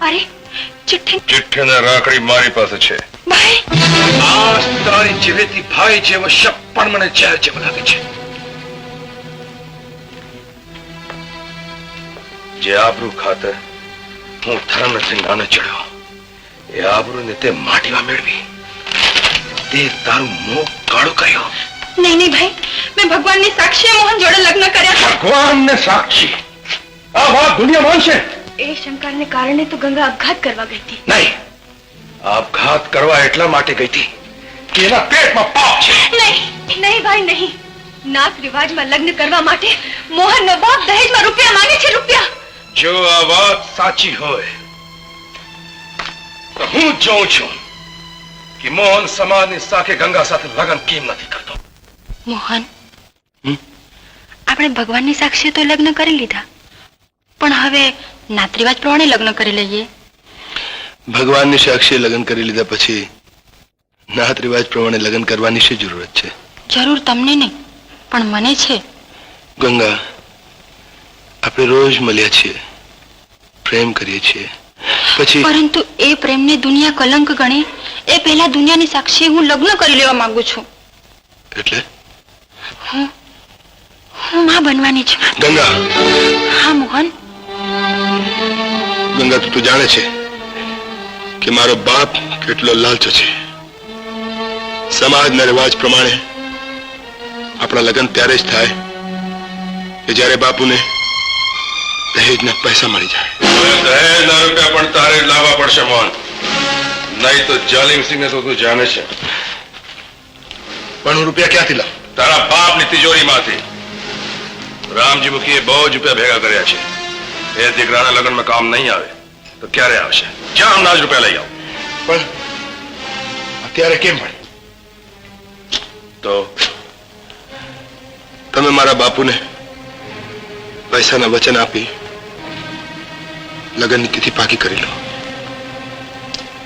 અરે ચિઠ્ઠી ચિઠ્ઠી ને રાખડી મારી પાસે છે. ભાઈ! આ તારી જીવેતી ભાઈ જેવો પણ મને ઝેર જેવો લાગે છે. જે આબરૂ ખાતર હું ધર્મસિંહ નાને ચડ્યો એ આબરૂને તે માટીમાં મેળવી. તે તારું મોં કાળું કર્યો. નહીં નહીં ભાઈ મેં ભગવાનની સાક્ષી મોહન જોડે લગ્ન કર્યા. ભગવાનને સાક્ષી. આ વાત દુનિયા માનશે એ શંકાને કારણે તો ગંગા આપઘાત કરવા ગઈ હતી. નહીં. આપઘાત કરવા એટલા માટે ગઈ હતી કે એના પેટમાં પાપ છે. નહીં નહીં ભાઈ નહીં. નાથ રિવાજમાં લગ્ન કરવા માટે મોહનનો બાપ દહેજમાં રૂપિયા માંગે છે રૂપિયા. જો આ વાત સાચી હોય તો હું જોઉં છું કે મોહન સમાજની સાથે ગંગા સાથે લગ્ન કેમ નથી કરતો. મોહન આપણે ભગવાનની સાક્ષી તો લગ્ન કરી લીધા. પણ હવે નાત પ્રમાણે લગ્ન કરી લઈએ. ભગવાનની સાક્ષીએ લગ્ન કરી લીધા પછી નાત રિવાજ પ્રમાણે લગ્ન કરવાની શું જરૂરત છે? જરૂર તમને નહીં પણ મને છે. ગંગા આપણે રોજ મળ્યા છીએ પ્રેમ કરીએ છીએ. પછી પરંતુ એ પ્રેમને દુનિયા કલંક ગણે એ પહેલા દુનિયાની સાક્ષી હું લગ્ન કરી લેવા માંગુ છું. એટલે? હું માં બનવાની છું. ગંગા. હા મોહન. ગંગા તું જાણે છે કે મારો બાપ કેટલો લાલચો છે. સમાજના રિવાજ પ્રમાણે આપણા લગ્ન ત્યારે જ થાય કે જ્યારે બાપુને દહેજના પૈસા મળી જાય. દહેજના રૂપિયા પણ તારે લાવવા પડશે મોહન. નહીં તો જાલિમ સિંહને તો તું જાણે છે. પણ હું રૂપિયા ક્યાંથી લાવ? તારા બાપની તિજોરીમાંથી. રામજી મુખીએ બહુ જ રૂપિયા ભેગા કર્યા છે. એ દીકરાના લગ્નમાં કામ નહીં આવે. તો ક્યારે આવશે? જ્યાં અંદાજ રૂપિયા લઈ આવો? પણ અત્યારે કેમ પણ તો તમે મારા બાપુને પૈસાના વચન આપી લગ્નની તિથિ પાકી કરી લો.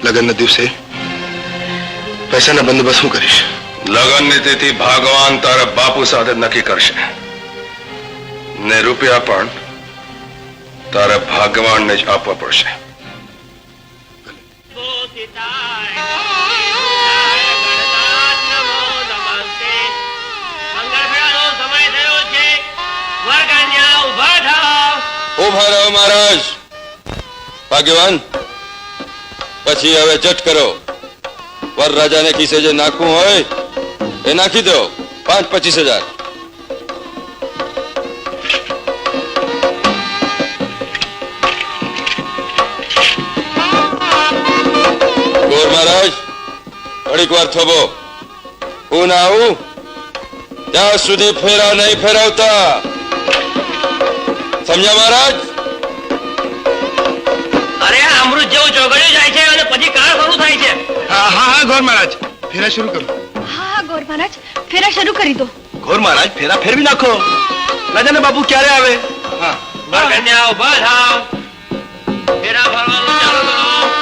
લગ્નના દિવસે પૈસાના બંદોબસ્ત હું કરીશ. લગ્નની તિથિ ભગવાન તારા બાપુ સાથે નક્કી કરશે. ને રૂપિયા પણ તારા ભગવાનને જ આપવા પડશે. ઊભા રહો મહારાજ ભાગ્યવાન પછી હવે જટ કરો. વરરાજાને કિસે જે નાખવું હોય, એ નાખી દો. પાંચ પચીસ હજાર. ઘડીક વાર થોભો. હું ના આવું ત્યાં સુધી ફેરા નહીં ફેરવતા. સમજ્યા મહારાજ? અરે આ અમૃત જેવું ચોગડિયું જાય છે અને પછી કાળ શરૂ થાય છે. હા હા ગોર મહારાજ. ફેરા શરૂ કરો. હા હા ગોર મહારાજ ફેરા શરૂ કરી દો. ગોર મહારાજ ફેરા ફેરવી નાખો. રાજાને બાપુ ક્યારે આવે? હા કન્યા ઊભા થાવ ફેરા ફરવાનું ચાલુ કરો.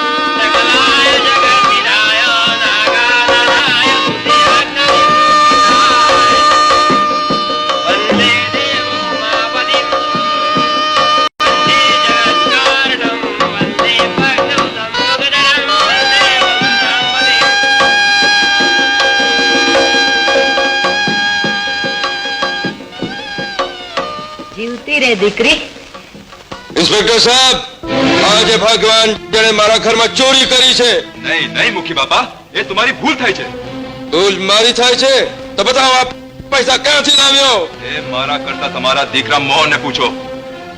રે દીકરી. ઇન્સ્પેક્ટર સાહેબ આજે ભગવાન જેણે મારા ઘરમાં ચોરી કરી છે. નહીં નહીં મુખી બાપા. એ તમારી ભૂલ થાય છે. ભૂલ મારી થાય છે? તો બતાવો આપ પૈસા ક્યાંથી લાવ્યો? એ મારા કરતા તમારા દીકરા મોહનને પૂછો.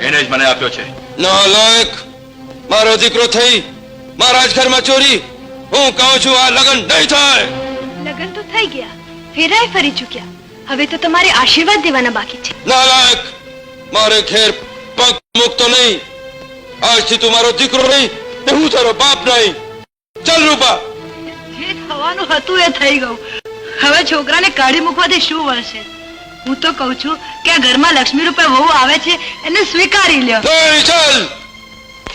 એને જ મને આપ્યો છે. નાલાયક મારો દીકરો થઈ મારા જ ઘરમાં ચોરી. હું કહું છું આ લગન નહીં થાય. લગન તો થઈ ગયા ફેરાય ફરી ચૂક્યા. હવે તો તમારે આશીર્વાદ દેવાના બાકી છે. નાલાયક મારે ઘેર પગ મૂકતો નહીં. આજથી તું મારો દીકરો નહીં ને હું તારો બાપ નહીં. ચાલ રૂપા. જે થવાનું હતું એ થઈ ગયું. હવે છોકરાને કાઢી મૂકવાથી શું વળશે? હું તો કહું છું કે આ ઘરમાં લક્ષ્મી રૂપે વહુ આવે છે એને સ્વીકારી લ્યો. ચાલ.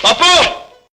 બાપુ.